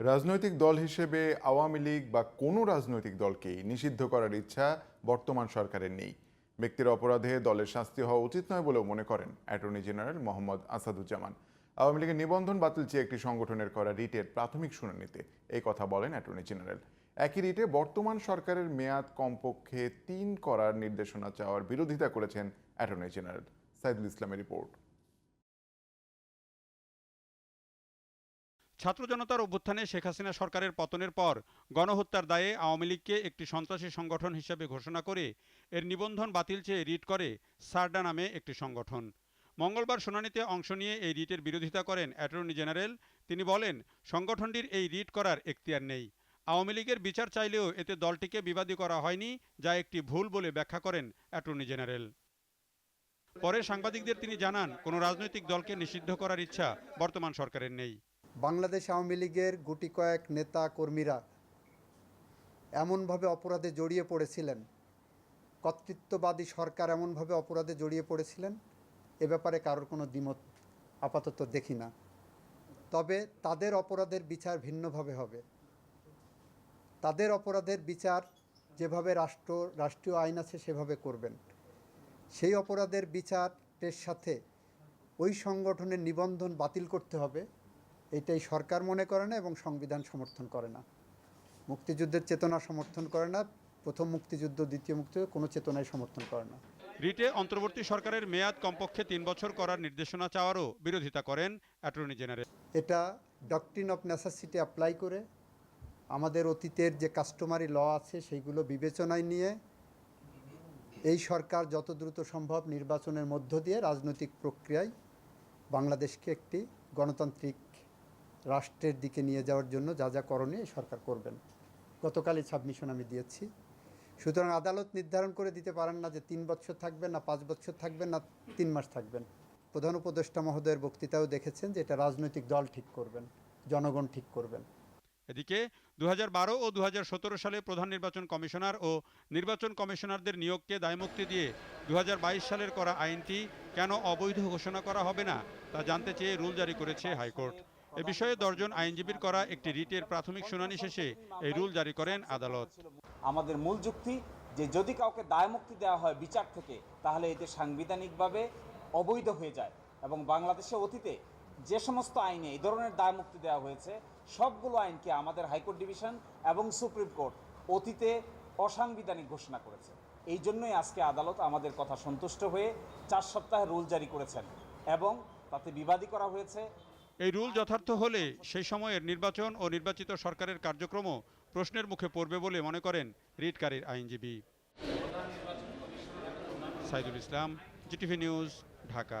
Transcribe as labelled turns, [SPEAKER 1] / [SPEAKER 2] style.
[SPEAKER 1] রাজনৈতিক দল হিসেবে আওয়ামী লীগ বা কোনো রাজনৈতিক দলকেই নিষিদ্ধ করার ইচ্ছা বর্তমান সরকারের নেই। ব্যক্তির অপরাধে দলের শাস্তি হওয়া উচিত নয় বলেও মনে করেন অ্যাটর্নি জেনারেল মোহাম্মদ আসাদুজ্জামান। আওয়ামী লীগের নিবন্ধন বাতিল চেয়ে একটি সংগঠনের করা রিটের প্রাথমিক শুনানিতে এই কথা বলেন অ্যাটর্নি জেনারেল। একই রিটে বর্তমান সরকারের মেয়াদ কমপক্ষে তিন করার নির্দেশনা চাওয়ার বিরোধিতা করেছেন অ্যাটর্নি জেনারেল সাইদুল ইসলামের রিপোর্ট।
[SPEAKER 2] ছাত্র জনতার অভ্যুত্থানে শেখ হাসিনা সরকারের পতনের পর গণহত্যার দায়ে আওয়ামী লীগকে একটি সন্ত্রাসী সংগঠন হিসেবে ঘোষণা করে এর নিবন্ধন বাতিল চেয়ে রিট করে সারডা নামে একটি সংগঠন। মঙ্গলবার শুনানিতে অংশ নিয়ে এই রিটের বিরোধিতা করেন অ্যাটর্নি জেনারেল। তিনি বলেন, সংগঠনটির এই রিট করার এখতিয়ার নেই। আওয়ামী লীগের বিচার চাইলেও এতে দলটিকে বিবাদী করা হয়নি, যা একটি ভুল বলে ব্যাখ্যা করেন অ্যাটর্নি জেনারেল। পরে সাংবাদিকদের তিনি জানান, কোনো রাজনৈতিক দলকে নিষিদ্ধ করার ইচ্ছা বর্তমান সরকারের নেই।
[SPEAKER 3] বাংলাদেশ আওয়ামী লীগের গুটি কয়েক নেতা কর্মীরা এমনভাবে অপরাধে জড়িয়ে পড়েছিলেন। কর্তৃত্ববাদী সরকার এমনভাবে অপরাধে জড়িয়ে পড়েছিলেন, এ ব্যাপারে কারোর কোনো দ্বিমত আপাতত দেখি না। তবে তাদের অপরাধের বিচার ভিন্নভাবে হবে। তাদের অপরাধের বিচার যেভাবে রাষ্ট্র, রাষ্ট্রীয় আইন আছে সেভাবে করবেন। সেই অপরাধের বিচারের সাথে ওই সংগঠনের নিবন্ধন বাতিল করতে হবে। এটাই সরকার মনে করে না এবং সংবিধান সমর্থন করে না। মুক্তিযুদ্ধের চেতনা সমর্থন করে না প্রথম মুক্তিযুদ্ধ দ্বিতীয় মুক্তিযুদ্ধ কোনো চেতনাই সমর্থন করে না।
[SPEAKER 2] রিটে অন্তর্বর্তী সরকারের মেয়াদ কমপক্ষে তিন বছর করার নির্দেশনা চাওয়ারও বিরোধিতা করেন অ্যাটর্নি জেনারেল।
[SPEAKER 3] এটা ডকট্রিন অফ নেসেসিটি অ্যাপ্লাই করে। আমাদের অতীতের যে কাস্টমারি ল আছে সেইগুলো বিবেচনায় নিয়ে এই সরকার যত দ্রুত সম্ভব নির্বাচনের মধ্য দিয়ে রাজনৈতিক প্রক্রিয়ায় বাংলাদেশকে একটি গণতান্ত্রিক রাষ্ট্রের দিকে নিয়ে যাওয়ার জন্য যা যা করণীয় সরকার করবেন। গতকালই সাবমিশন আমি দিয়েছি। সুতরাং আদালত নির্ধারণ করে দিতে পারেন না যে তিন বছর থাকবেন না পাঁচ বছর থাকবেন না তিন মাস থাকবেন। প্রধান উপদেষ্টা মহোদয়ের বক্তৃতাও দেখেছেন যে এটা রাজনৈতিক দল ঠিক করবেন, জনগণ ঠিক করবেন।
[SPEAKER 2] এদিকে দু হাজার বারো ও দু হাজার সতেরো সালে প্রধান নির্বাচন কমিশনার ও নির্বাচন কমিশনারদের নিয়োগকে দায়মুক্তি দিয়ে দু হাজার বাইশ সালের করা আইনটি কেন অবৈধ ঘোষণা করা হবে না তা জানতে চেয়ে রুল জারি করেছে হাইকোর্ট। এ বিষয়ে দশজন আইনজীবীর করা একটি রিটের প্রাথমিক শুনানি শেষে এই রুল জারি করেন আদালত।
[SPEAKER 4] আমাদের মূল যুক্তি যে যদি কাউকে দায়মুক্তি দেওয়া হয় বিচার থেকে, তাহলে এতে সাংবিধানিকভাবে অবৈধ হয়ে যায় এবং বাংলাদেশে অতীতে যে সমস্ত আইনে এই ধরনের দায়মুক্তি দেওয়া হয়েছে, সবগুলো আইনকে আমাদের হাইকোর্ট ডিভিশন এবং সুপ্রিম কোর্ট অতীতে অসাংবিধানিক ঘোষণা করেছে। এই জন্যই আজকে আদালত আমাদের কথা সন্তুষ্ট হয়ে চার সপ্তাহে রুল জারি করেছেন এবং তাতে বিবাদী করা হয়েছে
[SPEAKER 2] এই রুল যথার্থ হলে সেই সময়ের নির্বাচন ও নির্বাচিত সরকারের কার্যক্রমও প্রশ্নের মুখে পড়বে বলে মনে করেন রিটকারীর আইনজীবী। Saidul Islam, GTV news, Dhaka.